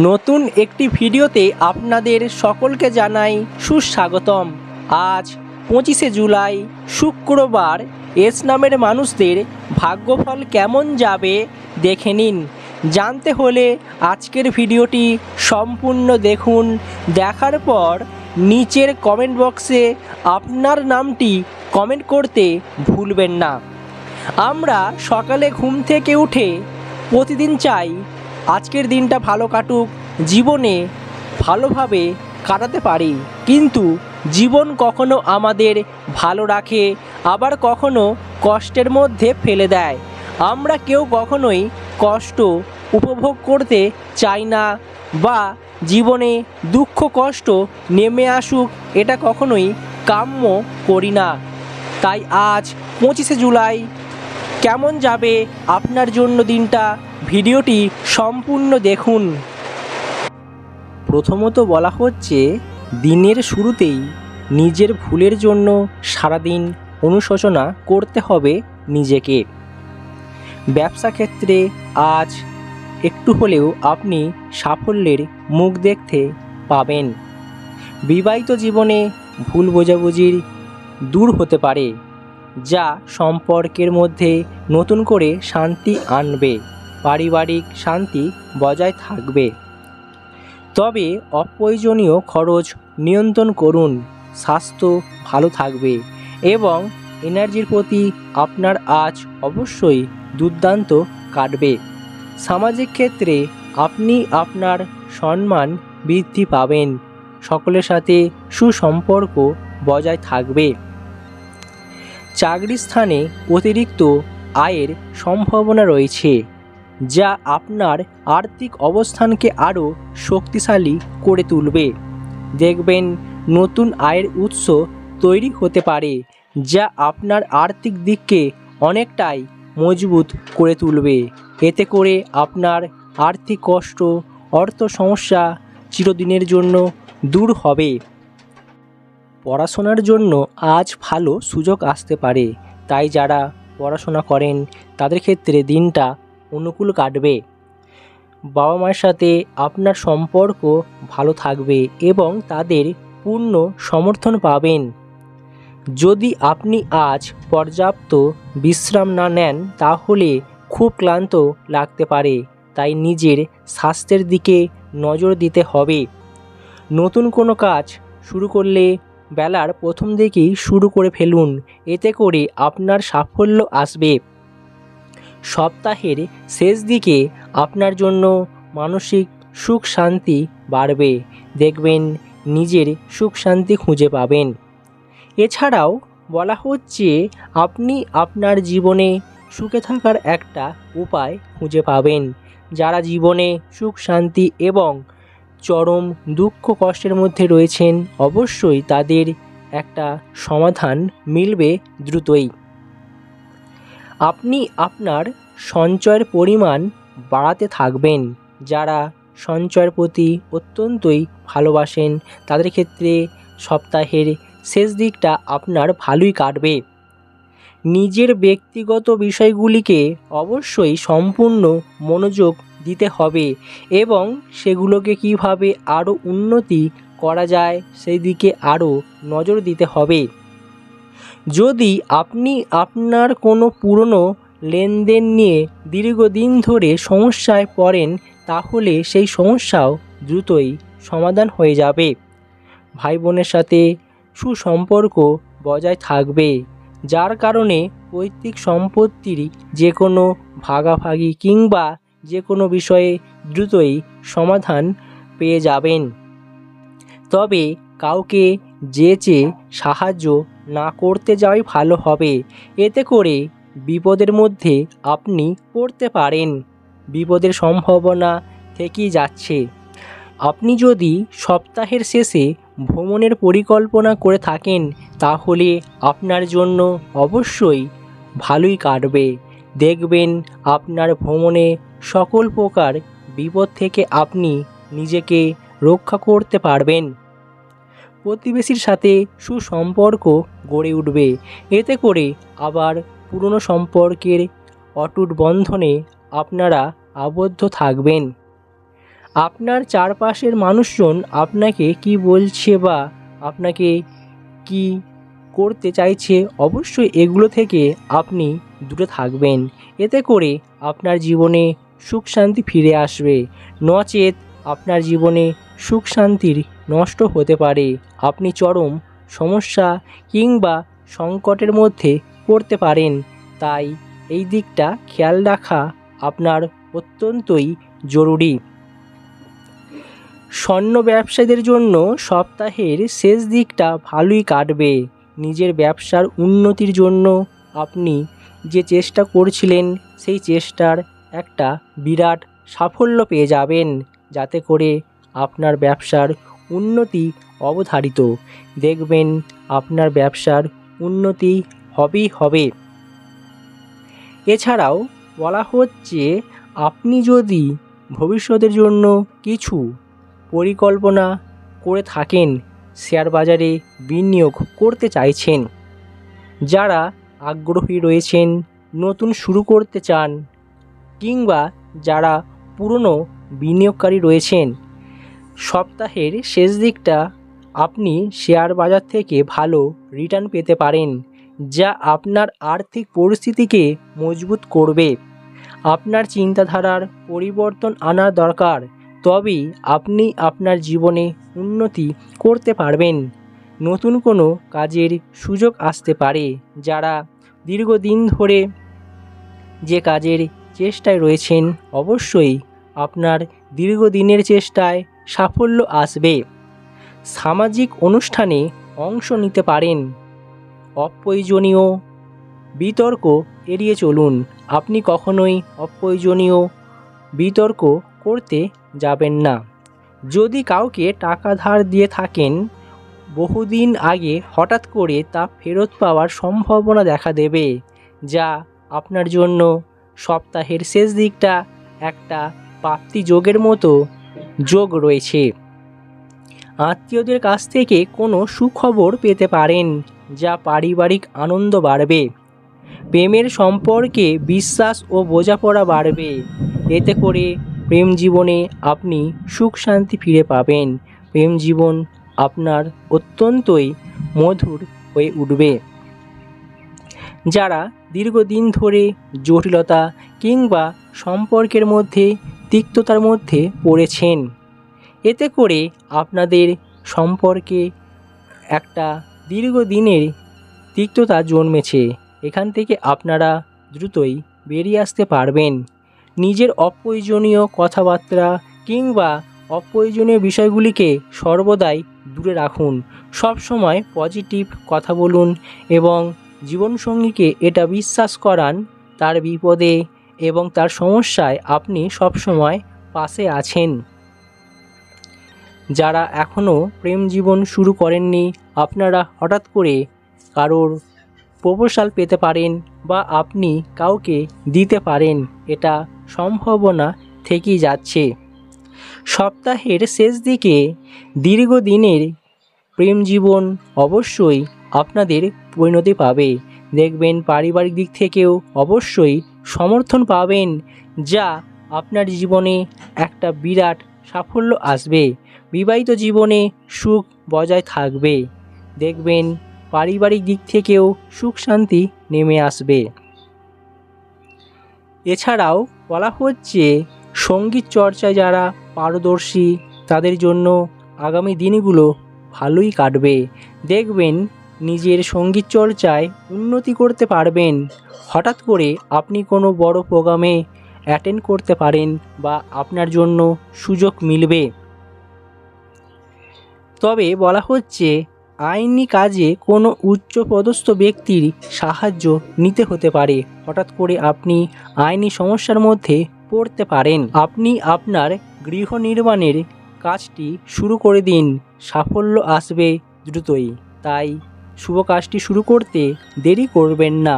নতুন একটি ভিডিওতে আপনাদের সকলকে জানাই সুস্বাগতম। আজ পঁচিশে জুলাই, শুক্রবার এস নামের মানুষদের ভাগ্যফল কেমন যাবে দেখে নিন। জানতে হলে আজকের ভিডিওটি সম্পূর্ণ দেখুন। দেখার পর নিচের কমেন্ট বক্সে আপনার নামটি কমেন্ট করতে ভুলবেন না। আমরা সকালে ঘুম থেকে উঠে প্রতিদিন চাই আজকের দিনটা ভালো কাটুক, জীবনে ভালোভাবে কাটাতে পারি। কিন্তু জীবন কখনো আমাদের ভালো রাখে, আবার কখনো কষ্টের মধ্যে ফেলে দেয়। আমরা কেউ কখনোই কষ্ট উপভোগ করতে চাই না বা জীবনে দুঃখ, কষ্ট নেমে আসুক, এটা কখনোই কাম্য করি না। তাই আজ পঁচিশে জুলাই কেমন যাবে আপনার জন্য দিনটা? ভিডিওটি সম্পূর্ণ দেখুন। প্রথমত বলা হচ্ছে, দিনের শুরুতেই নিজের ভুলের জন্য সারাদিন অনুশোচনা করতে হবে নিজেকে। ব্যবসা ক্ষেত্রে আজ একটু হলেও আপনি সাফল্যের মুখ দেখতে পাবেন। বিবাহিত জীবনে ভুল বোঝাবুঝির দূর হতে পারে। যা সম্পর্কের মধ্যে নতুন করে শান্তি আনবে, পারিবারিক শান্তি বজায় থাকবে। তবে অপ্রয়োজনীয় খরচ নিয়ন্ত্রণ করুন, স্বাস্থ্য ভালো থাকবে এবং এনার্জির প্রতি আপনার আজ অবশ্যই দুর্দান্ত কাটবে। সামাজিক ক্ষেত্রে আপনি আপনার সম্মান বৃদ্ধি পাবেন, সকলের সাথে সুসম্পর্ক বজায় থাকবে। চাকরির স্থানে অতিরিক্ত আয়ের সম্ভাবনা রয়েছে, যা আপনার আর্থিক অবস্থানকে আরও শক্তিশালী করে তুলবে। দেখবেন, নতুন আয়ের উৎস তৈরি হতে পারে, যা আপনার আর্থিক দিককে অনেকটাই মজবুত করে তুলবে। এতে করে আপনার আর্থিক কষ্ট, অর্থ সমস্যা চিরদিনের জন্য দূর হবে। পড়াশোনার জন্য আজ ভালো সুযোগ আসতে পারে। তাই যারা পড়াশোনা করেন, তাদের ক্ষেত্রে দিনটা অনুকূল কাটবে। বাবা মায়ের সাথে আপনার সম্পর্ক ভালো থাকবে এবং তাদের পূর্ণ সমর্থন পাবেন। যদি আপনি আজ পর্যাপ্ত বিশ্রাম না নেন, তাহলে খুব ক্লান্ত লাগতে পারে। তাই নিজের স্বাস্থ্যের দিকে নজর দিতে হবে। নতুন কোনো কাজ শুরু করলে বেলার প্রথম দিকেই শুরু করে ফেলুন। এতে করে আপনার সাফল্য আসবে। সপ্তাহের শেষ দিকে আপনার জন্য মানসিক সুখ শান্তি বাড়বে। দেখবেন নিজের সুখ শান্তি খুঁজে পাবেন। এছাড়াও বলা হচ্ছে আপনি আপনার জীবনে সুখে থাকার একটা উপায় খুঁজে পাবেন। যারা জীবনে সুখ শান্তি এবং চরম দুঃখ কষ্টের মধ্যে রয়েছেন, অবশ্যই তাদের একটা সমাধান মিলবে দ্রুতই। আপনি আপনার সঞ্চয়ের পরিমাণ বাড়াতে থাকবেন। যারা সঞ্চয়ের প্রতি অত্যন্তই ভালোবাসেন, তাদের ক্ষেত্রে সপ্তাহের শেষ দিকটা আপনার ভালোই কাটবে। নিজের ব্যক্তিগত বিষয়গুলিকে অবশ্যই সম্পূর্ণ মনোযোগ দিতে হবে এবং সেগুলোকে কীভাবে আরও উন্নতি করা যায় সেই দিকে আরও নজর দিতে হবে। যদি আপনি আপনার কোনো পুরনো লেনদেন নিয়ে দীর্ঘদিন ধরে সমস্যায় পড়েন, তাহলে সেই সমস্যাও দ্রুতই সমাধান হয়ে যাবে। ভাই বোনের সাথে সুসম্পর্ক বজায় থাকবে, যার কারণে পৈতৃক সম্পত্তির যে কোনো ভাগাভাগি কিংবা যে কোনো বিষয়ে দ্রুতই সমাধান পেয়ে যাবেন। তবে কাউকে যেচে সাহায্য না করতে যাওয়াই ভালো হবে, এতে করে বিপদের মধ্যে আপনি পড়তে পারেন। বিপদের সম্ভাবনা থেকেই যাচ্ছে। আপনি যদি সপ্তাহের শেষে ভ্রমণের পরিকল্পনা করে থাকেন, তাহলে আপনার জন্য অবশ্যই ভালোই কাটবে। দেখবেন আপনার ভ্রমণে সকল প্রকার বিপদ থেকে আপনি নিজেকে রক্ষা করতে পারবেন। প্রতিবেশীর সাথে সুসম্পর্ক গড়ে উঠবে। এতে করে আবার পুরনো সম্পর্কের অটুট বন্ধনে আপনারা আবদ্ধ থাকবেন। আপনার চারপাশের মানুষজন আপনাকে কি বলছে বা আপনাকে কি করতে চাইছে, অবশ্যই এগুলো থেকে আপনি দূরে থাকবেন। এতে করে আপনার জীবনে সুখ শান্তি ফিরে আসবে। নচেত আপনার জীবনে সুখ শান্তির নষ্ট হতে পারে। আপনি চরম সমস্যা কিংবা সংকটের মধ্যে পড়তে পারেন। তাই এই দিকটা খেয়াল রাখা আপনার অত্যন্তই জরুরি। স্বর্ণ ব্যবসায়ীদের জন্য সপ্তাহের শেষ দিকটা ভালোই কাটবে। নিজের ব্যবসার উন্নতির জন্য আপনি যে চেষ্টা করছিলেন, সেই চেষ্টার একটা বিরাট সাফল্য পেয়ে যাবেন। যাতে করে আপনার ব্যবসার উন্নতি অবধারিত। দেখবেন, আপনার ব্যবসার উন্নতি হবেই হবে। এছাড়াও বলা হচ্ছে, আপনি যদি ভবিষ্যতের জন্য কিছু পরিকল্পনা করে থাকেন, শেয়ার বাজারে বিনিয়োগ করতে চাইছেন, যারা আগ্রহী রয়েছেন, নতুন শুরু করতে চান, কিংবা যারা পুরনো বিনিয়োগকারী রয়েছেন। সপ্তাহের শেষ দিকটা আপনি শেয়ার বাজার থেকে ভালো রিটার্ন পেতে পারেন, যা আপনার আর্থিক পরিস্থিতিকে মজবুত করবে। আপনার চিন্তাধারার পরিবর্তন আনা দরকার, তবেই আপনি আপনার জীবনে উন্নতি করতে পারবেন। নতুন কোনো কাজের সুযোগ আসতে পারে, যারা দীর্ঘদিন ধরে যে কাজের চেষ্টায় রয়েছেন, অবশ্যই আপনার দীর্ঘদিনের চেষ্টায় সাফল্য আসবে। সামাজিক অনুষ্ঠানে অংশ নিতে পারেন। অপ্রয়োজনীয় বিতর্ক এড়িয়ে চলুন। আপনি কখনোই অপ্রয়োজনীয় বিতর্ক করতে যাবেন না। যদি কাউকে টাকা ধার দিয়ে থাকেন বহুদিন আগে হঠাৎ করে তা ফেরত পাওয়ার সম্ভাবনা দেখা দেবে, যা আপনার জন্য সপ্তাহের শেষ দিকটা একটা প্রাপ্তি যোগের মতো যোগ রয়েছে। আত্মীয়দের কাছ থেকে কোনো সুখবর পেতে পারেন, যা পারিবারিক আনন্দ বাড়বে। প্রেমের সম্পর্কে বিশ্বাস ও বোঝাপড়া বাড়বে। এতে করে প্রেম জীবনে আপনি সুখ শান্তি ফিরে পাবেন। প্রেম জীবন আপনার অত্যন্তই মধুর হয়ে উঠবে। যারা দীর্ঘদিন ধরে জটিলতা কিংবা সম্পর্কের মধ্যে তিক্ততার মধ্যে পড়েছেন, এতে করে আপনাদের সম্পর্কে একটা দীর্ঘদিনের তিক্ততা জন্মেছে। এখান থেকে আপনারা দ্রুতই বেরিয়ে আসতে পারবেন। নিজের অপ্রয়োজনীয় কথাবার্তা কিংবা অপ্রয়োজনীয় বিষয়গুলিকে সর্বদাই দূরে রাখুন। সব সময় পজিটিভ কথা বলুন এবং জীবনসঙ্গীকে এটা বিশ্বাস করান তার বিপদে এবং তার সমস্যায় আপনি সবসময় পাশে আছেন। যারা এখনও প্রেম জীবন শুরু করেননি, আপনারা হঠাৎ করে কারোর প্রপোজাল পেতে পারেন বা আপনি কাউকে দিতে পারেন, এটা সম্ভাবনা থেকেই যাচ্ছে। সপ্তাহের শেষ দিকে দীর্ঘদিনের প্রেম জীবন অবশ্যই আপনাদের পরিণতি পাবে। দেখবেন পারিবারিক দিক থেকেও অবশ্যই সমর্থন পাবেন, যা আপনার জীবনে একটা বিরাট সাফল্য আসবে। বিবাহিত জীবনে সুখ বজায় থাকবে। দেখবেন পারিবারিক দিক থেকেও সুখ শান্তি নেমে আসবে। এছাড়াও বলা হচ্ছে সংগীত চর্চায় যারা পারদর্শী। তাদের জন্য আগামী দিনগুলো ভালোই কাটবে। দেখবেন নিজের সংগীত চর্চায় উন্নতি করতে পারবেন। হঠাৎ করে আপনি কোনো বড় প্রোগ্রামে অ্যাটেন্ড করতে পারেন বা আপনার জন্য সুযোগ মিলবে। তবে বলা হচ্ছে, আইনি কাজে কোনো উচ্চপদস্থ ব্যক্তির সাহায্য নিতে হতে পারে। হঠাৎ করে আপনি আইনি সমস্যার মধ্যে পড়তে পারেন। আপনি আপনার গৃহ নির্মাণের কাজটি শুরু করে দিন। সাফল্য আসবে দ্রুতই। তাই শুভ কাজটি শুরু করতে দেরি করবেন না।